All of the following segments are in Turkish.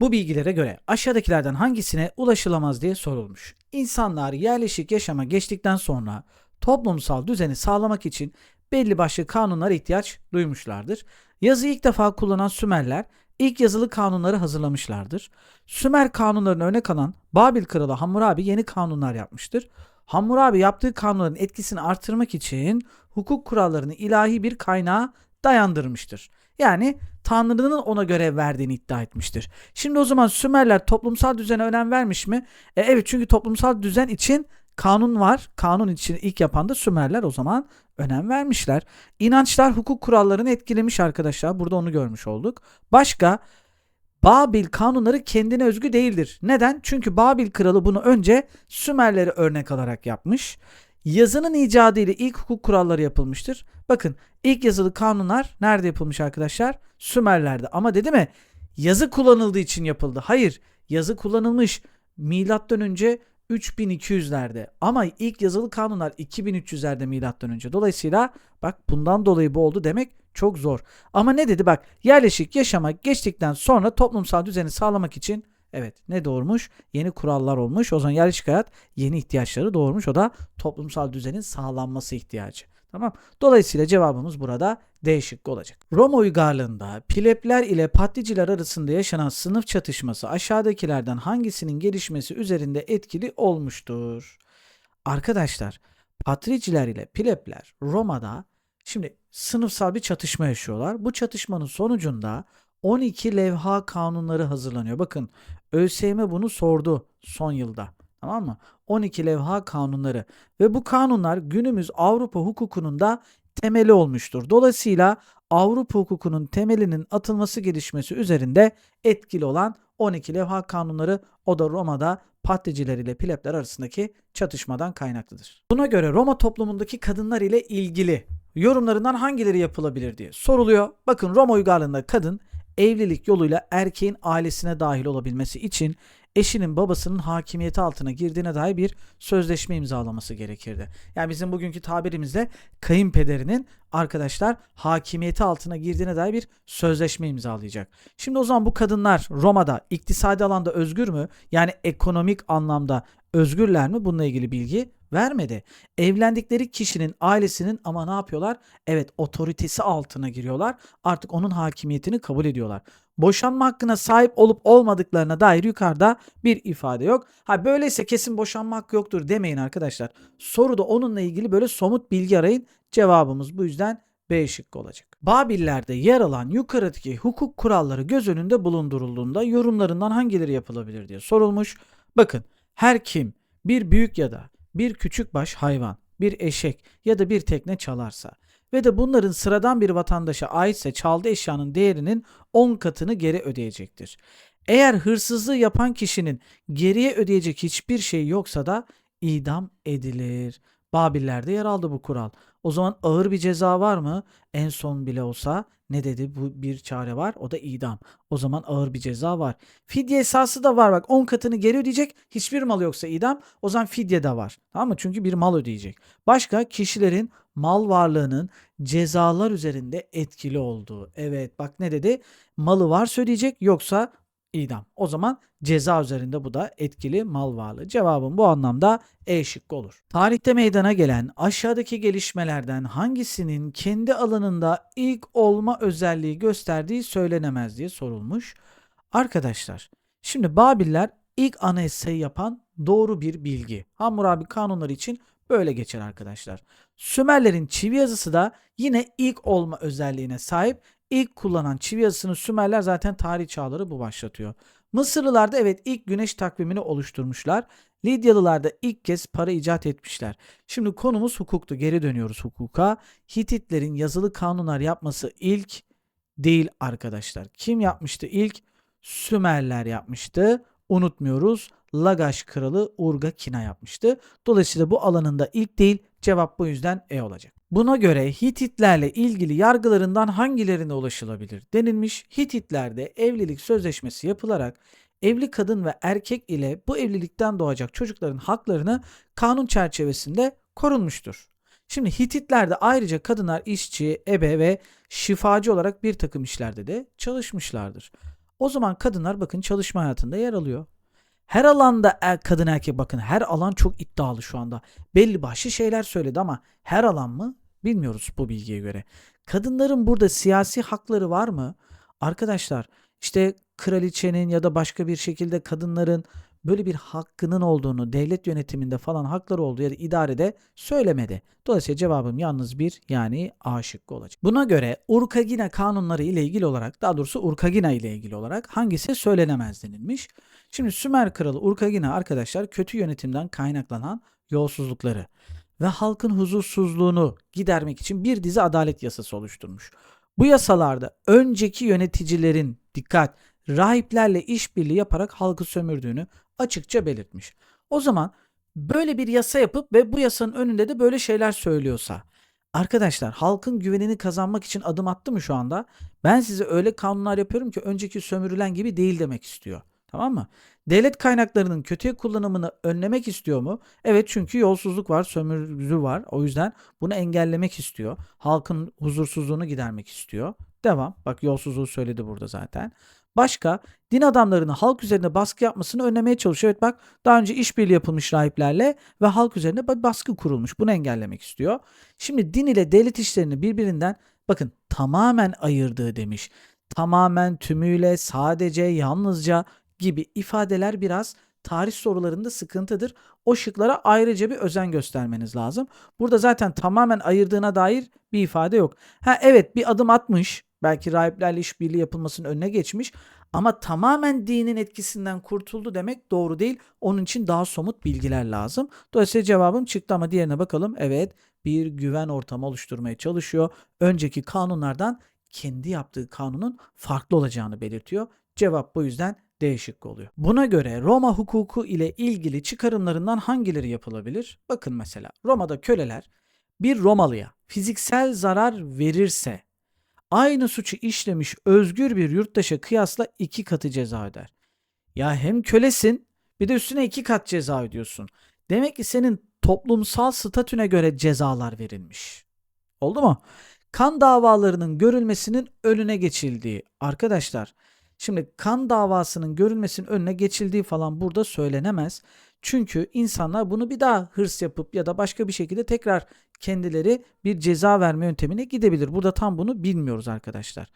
Bu bilgilere göre aşağıdakilerden hangisine ulaşılamaz diye sorulmuş. İnsanlar yerleşik yaşama geçtikten sonra toplumsal düzeni sağlamak için belli başlı kanunlara ihtiyaç duymuşlardır. Yazıyı ilk defa kullanan Sümerler ilk yazılı kanunları hazırlamışlardır. Sümer kanunlarına örnek alan Babil kralı Hammurabi yeni kanunlar yapmıştır. Hammurabi yaptığı kanunların etkisini artırmak için hukuk kurallarını ilahi bir kaynağa dayandırmıştır. Yani Tanrı'nın ona görev verdiğini iddia etmiştir. Şimdi o zaman Sümerler toplumsal düzene önem vermiş mi? E, evet çünkü toplumsal düzen için kanun var. Kanun için ilk yapan da Sümerler o zaman önem vermişler. İnançlar hukuk kurallarını etkilemiş arkadaşlar. Burada onu görmüş olduk. Başka Babil kanunları kendine özgü değildir. Neden? Çünkü Babil kralı bunu önce Sümerleri örnek alarak yapmış. Yazının icadı ile ilk hukuk kuralları yapılmıştır. Bakın ilk yazılı kanunlar nerede yapılmış arkadaşlar? Sümerler'de. Ama dedi mi? Yazı kullanıldığı için yapıldı. Hayır, yazı kullanılmış milattan önce 3200'lerde ama ilk yazılı kanunlar 2300'lerde milattan önce. Dolayısıyla bak bundan dolayı bu oldu demek çok zor. Ama ne dedi bak yerleşik yaşama geçtikten sonra toplumsal düzeni sağlamak için evet ne doğurmuş? Yeni kurallar olmuş. O zaman yerleşik hayat yeni ihtiyaçları doğurmuş. O da toplumsal düzenin sağlanması ihtiyacı. Tamam. Dolayısıyla cevabımız burada D şıkkı olacak. Roma uygarlığında plebler ile patriciler arasında yaşanan sınıf çatışması aşağıdakilerden hangisinin gelişmesi üzerinde etkili olmuştur? Arkadaşlar patriciler ile plebler Roma'da şimdi sınıfsal bir çatışma yaşıyorlar. Bu çatışmanın sonucunda 12 levha kanunları hazırlanıyor. Bakın ÖSYM bunu sordu son yılda. Tamam mı? 12 levha kanunları ve bu kanunlar günümüz Avrupa hukukunun da temeli olmuştur. Dolayısıyla Avrupa hukukunun temelinin atılması gelişmesi üzerinde etkili olan 12 levha kanunları o da Roma'da patriciler ile plebler arasındaki çatışmadan kaynaklıdır. Buna göre Roma toplumundaki kadınlar ile ilgili yorumlarından hangileri yapılabilir diye soruluyor. Bakın Roma uygarlığında kadın evlilik yoluyla erkeğin ailesine dahil olabilmesi için eşinin babasının hakimiyeti altına girdiğine dair bir sözleşme imzalaması gerekirdi. Yani bizim bugünkü tabirimizle kayınpederinin arkadaşlar hakimiyeti altına girdiğine dair bir sözleşme imzalayacak. Şimdi o zaman bu kadınlar Roma'da iktisadi alanda özgür mü? Yani ekonomik anlamda özgürler mi? Bununla ilgili bilgi vermedi. Evlendikleri kişinin ailesinin ama ne yapıyorlar? Evet otoritesi altına giriyorlar. Artık onun hakimiyetini kabul ediyorlar. Boşanma hakkına sahip olup olmadıklarına dair yukarıda bir ifade yok. Ha böyleyse kesin boşanma hakkı yoktur demeyin arkadaşlar. Soruda onunla ilgili böyle somut bilgi arayın. Cevabımız bu yüzden B şıkkı olacak. Babillerde yer alan yukarıdaki hukuk kuralları göz önünde bulundurulduğunda yorumlarından hangileri yapılabilir diye sorulmuş. Bakın her kim bir büyük ya da bir küçük baş hayvan, bir eşek ya da bir tekne çalarsa ve de bunların sıradan bir vatandaşa aitse çaldığı eşyanın değerinin 10 katını geri ödeyecektir. Eğer hırsızlığı yapan kişinin geriye ödeyecek hiçbir şey yoksa da idam edilir. Babillerde yer aldı bu kural. O zaman ağır bir ceza var mı? En son bile olsa ne dedi? Bu bir çare var. O da idam. O zaman ağır bir ceza var. Fidye esası da var. Bak 10 katını geri ödeyecek. Hiçbir mal yoksa idam. O zaman fidye de var. Tamam mı? Çünkü bir mal ödeyecek. Başka kişilerin mal varlığının cezalar üzerinde etkili olduğu. Evet bak ne dedi? Malı varsa ödeyecek yoksa idam. O zaman ceza üzerinde bu da etkili mal varlığı. Cevabım bu anlamda E şıkkı olur. Tarihte meydana gelen aşağıdaki gelişmelerden hangisinin kendi alanında ilk olma özelliği gösterdiği söylenemez diye sorulmuş. Arkadaşlar şimdi Babiller ilk anayasayı yapan doğru bir bilgi. Hammurabi kanunları için böyle geçer arkadaşlar. Sümerlerin çivi yazısı da yine ilk olma özelliğine sahip. İlk kullanan çivi yazısını Sümerler zaten tarih çağları bu başlatıyor. Mısırlılar da evet ilk güneş takvimini oluşturmuşlar. Lidyalılar da ilk kez para icat etmişler. Şimdi konumuz hukuktu. Geri dönüyoruz hukuka. Hititlerin yazılı kanunlar yapması ilk değil arkadaşlar. Kim yapmıştı ilk? Sümerler yapmıştı. Unutmuyoruz. Lagaş kralı Urga Kina yapmıştı. Dolayısıyla bu alanında ilk değil. Cevap bu yüzden E olacak. Buna göre Hititlerle ilgili yargılarından hangilerine ulaşılabilir denilmiş. Hititlerde evlilik sözleşmesi yapılarak evli kadın ve erkek ile bu evlilikten doğacak çocukların haklarını kanun çerçevesinde korunmuştur. Şimdi Hititlerde ayrıca kadınlar işçi, ebe ve şifacı olarak bir takım işlerde de çalışmışlardır. O zaman kadınlar bakın çalışma hayatında yer alıyor. Her alanda er, kadın erkek bakın her alan çok iddialı şu anda. Belli başlı şeyler söyledi ama her alan mı bilmiyoruz bu bilgiye göre. Kadınların burada siyasi hakları var mı? Arkadaşlar işte kraliçenin ya da başka bir şekilde kadınların böyle bir hakkının olduğunu, devlet yönetiminde falan hakları olduğu ya da idarede söylemedi. Dolayısıyla cevabım yalnız bir yani A şıkkı olacak. Buna göre Urkagina kanunları ile ilgili olarak daha doğrusu Urkagina ile ilgili olarak hangisi söylenemez denilmiş. Şimdi Sümer kralı Urkagina arkadaşlar kötü yönetimden kaynaklanan yolsuzlukları ve halkın huzursuzluğunu gidermek için bir dizi adalet yasası oluşturmuş. Bu yasalarda önceki yöneticilerin dikkat rahiplerle işbirliği yaparak halkı sömürdüğünü açıkça belirtmiş. O zaman böyle bir yasa yapıp ve bu yasanın önünde de böyle şeyler söylüyorsa arkadaşlar halkın güvenini kazanmak için adım attı mı şu anda? Ben size öyle kanunlar yapıyorum ki önceki sömürülen gibi değil demek istiyor. Tamam mı? Devlet kaynaklarının kötüye kullanımını önlemek istiyor mu? Evet çünkü yolsuzluk var, sömürü var. O yüzden bunu engellemek istiyor. Halkın huzursuzluğunu gidermek istiyor. Devam. Bak yolsuzluğu söyledi burada zaten. Başka din adamlarının halk üzerinde baskı yapmasını önlemeye çalışıyor. Evet bak daha önce işbirliği yapılmış rahiplerle ve halk üzerinde baskı kurulmuş. Bunu engellemek istiyor. Şimdi din ile devlet işlerini birbirinden bakın tamamen ayırdığı demiş. Tamamen tümüyle sadece yalnızca gibi ifadeler biraz tarih sorularında sıkıntıdır. O şıklara ayrıca bir özen göstermeniz lazım. Burada zaten tamamen ayırdığına dair bir ifade yok. Ha evet bir adım atmış. Belki rahiplerle işbirliği yapılmasının önüne geçmiş. Ama tamamen dinin etkisinden kurtuldu demek doğru değil. Onun için daha somut bilgiler lazım. Dolayısıyla cevabım çıktı ama diğerine bakalım. Evet bir güven ortamı oluşturmaya çalışıyor. Önceki kanunlardan kendi yaptığı kanunun farklı olacağını belirtiyor. Cevap bu yüzden değişik oluyor. Buna göre Roma hukuku ile ilgili çıkarımlarından hangileri yapılabilir? Bakın mesela Roma'da köleler bir Romalıya fiziksel zarar verirse aynı suçu işlemiş özgür bir yurttaşa kıyasla iki katı ceza öder. Ya hem kölesin bir de üstüne iki kat ceza ödüyorsun. Demek ki senin toplumsal statüne göre cezalar verilmiş. Oldu mu? Kan davalarının görülmesinin önüne geçildiği. Arkadaşlar Şimdi kan davasının görülmesinin önüne geçildiği falan burada söylenemez. Çünkü insanlar bunu bir daha hırs yapıp ya da başka bir şekilde tekrar kendileri bir ceza verme yöntemine gidebilir. Burada tam bunu bilmiyoruz arkadaşlar.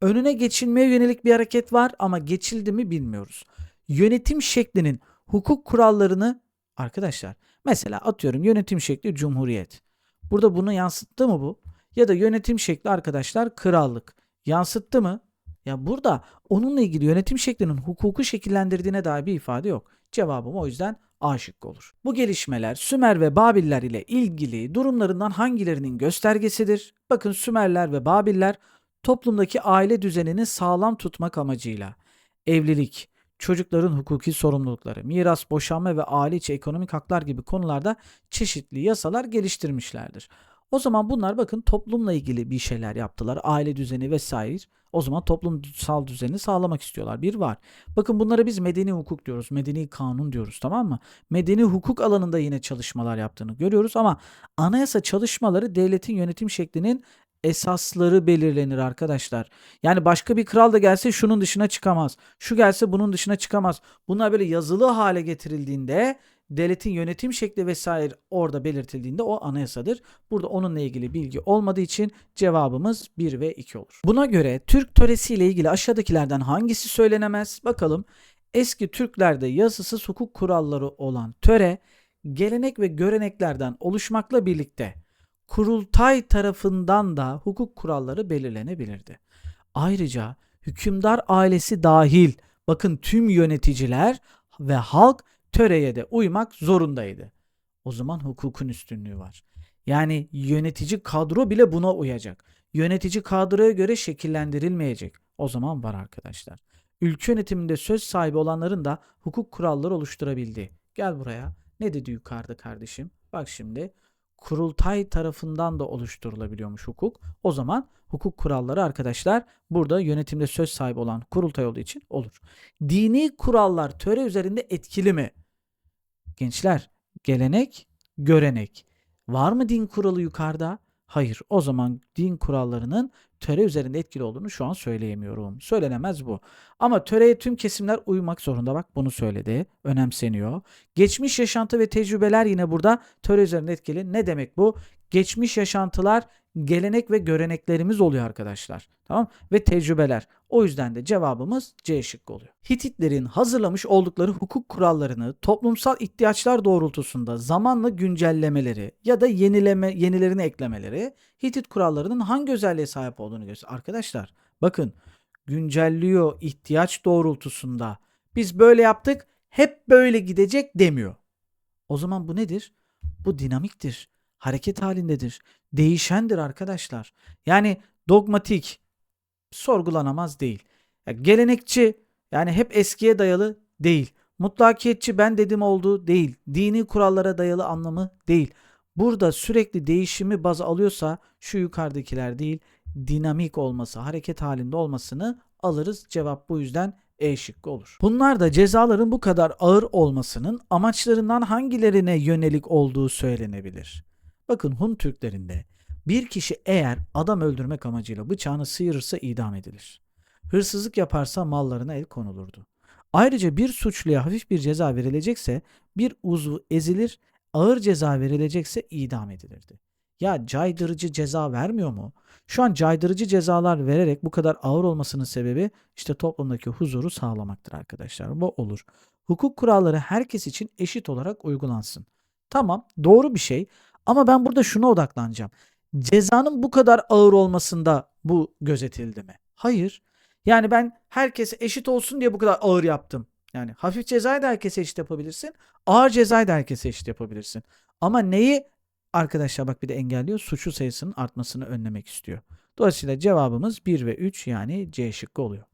Önüne geçilmeye yönelik bir hareket var ama geçildi mi bilmiyoruz. Yönetim şeklinin hukuk kurallarını arkadaşlar mesela atıyorum yönetim şekli cumhuriyet. Burada bunu yansıttı mı bu? Ya da yönetim şekli arkadaşlar krallık. Yansıttı mı? Ya burada onunla ilgili yönetim şeklinin hukuku şekillendirdiğine dair bir ifade yok. Cevabım o yüzden A şıkkı olur. Bu gelişmeler Sümer ve Babiller ile ilgili durumlarından hangilerinin göstergesidir? Bakın Sümerler ve Babiller toplumdaki aile düzenini sağlam tutmak amacıyla evlilik, çocukların hukuki sorumlulukları, miras, boşanma ve aile içi ekonomik haklar gibi konularda çeşitli yasalar geliştirmişlerdir. O zaman bunlar bakın toplumla ilgili bir şeyler yaptılar. Aile düzeni vesaire. O zaman toplumsal düzeni sağlamak istiyorlar. Bir var. Bakın bunlara biz medeni hukuk diyoruz. Medeni kanun diyoruz tamam mı? Medeni hukuk alanında yine çalışmalar yaptığını görüyoruz ama anayasa çalışmaları devletin yönetim şeklinin esasları belirlenir arkadaşlar. Yani başka bir kral da gelse şunun dışına çıkamaz. Şu gelse bunun dışına çıkamaz. Bunlar böyle yazılı hale getirildiğinde devletin yönetim şekli vesaire orada belirtildiğinde o anayasadır. Burada onunla ilgili bilgi olmadığı için cevabımız 1 ve 2 olur. Buna göre Türk töresi ile ilgili aşağıdakilerden hangisi söylenemez? Bakalım. Eski Türklerde yazısız hukuk kuralları olan töre gelenek ve göreneklerden oluşmakla birlikte kurultay tarafından da hukuk kuralları belirlenebilirdi. Ayrıca hükümdar ailesi dahil bakın tüm yöneticiler ve halk töreye de uymak zorundaydı. O zaman hukukun üstünlüğü var. Yani yönetici kadro bile buna uyacak. Yönetici kadroya göre şekillendirilmeyecek. O zaman var arkadaşlar. Ülke yönetiminde söz sahibi olanların da hukuk kuralları oluşturabildi. Gel buraya. Ne dedi yukarıda kardeşim? Bak şimdi kurultay tarafından da oluşturulabiliyormuş hukuk. O zaman hukuk kuralları arkadaşlar burada yönetimde söz sahibi olan kurultay olduğu için olur. Dini kurallar töre üzerinde etkili mi? Gençler, gelenek, görenek. Var mı din kuralı yukarıda? Hayır. O zaman din kurallarının töre üzerinde etkili olduğunu şu an söyleyemiyorum. Söylenemez bu. Ama töreye tüm kesimler uymak zorunda. Bak bunu söyledi. Önemseniyor. Geçmiş yaşantı ve tecrübeler yine burada töre üzerinde etkili. Ne demek bu? Geçmiş yaşantılar gelenek ve göreneklerimiz oluyor arkadaşlar. Tamam? Ve tecrübeler. O yüzden de cevabımız C şıkkı oluyor. Hititlerin hazırlamış oldukları hukuk kurallarını toplumsal ihtiyaçlar doğrultusunda zamanla güncellemeleri ya da yenileme yenilerini eklemeleri Hitit kurallarının hangi özelliğe sahip olduğunu gösteriyor. Arkadaşlar bakın güncelliyor ihtiyaç doğrultusunda. Biz böyle yaptık hep böyle gidecek demiyor. O zaman bu nedir? Bu dinamiktir. Hareket halindedir. Değişendir arkadaşlar. Yani dogmatik, sorgulanamaz değil. Ya gelenekçi, yani hep eskiye dayalı değil. Mutlakiyetçi ben dedim olduğu değil. Dini kurallara dayalı anlamı değil. Burada sürekli değişimi baz alıyorsa şu yukarıdakiler değil, dinamik olması, hareket halinde olmasını alırız. Cevap bu yüzden E şıkkı olur. Bunlar da cezaların bu kadar ağır olmasının amaçlarından hangilerine yönelik olduğu söylenebilir. Bakın Hun Türklerinde bir kişi eğer adam öldürmek amacıyla bıçağını sıyırırsa idam edilir. Hırsızlık yaparsa mallarına el konulurdu. Ayrıca bir suçluya hafif bir ceza verilecekse bir uzvu ezilir, ağır ceza verilecekse idam edilirdi. Ya caydırıcı ceza vermiyor mu? Şu an caydırıcı cezalar vererek bu kadar ağır olmasının sebebi işte toplumdaki huzuru sağlamaktır arkadaşlar. Bu olur. Hukuk kuralları herkes için eşit olarak uygulansın. Tamam doğru bir şey ama ben burada şuna odaklanacağım. Cezanın bu kadar ağır olmasında bu gözetildi mi? Hayır. Yani ben herkese eşit olsun diye bu kadar ağır yaptım. Yani hafif cezayı da herkese eşit yapabilirsin. Ağır cezayı da herkese eşit yapabilirsin. Ama neyi arkadaşlar bak bir de engelliyor? Suçlu sayısının artmasını önlemek istiyor. Dolayısıyla cevabımız 1 ve 3 yani C şıkkı oluyor.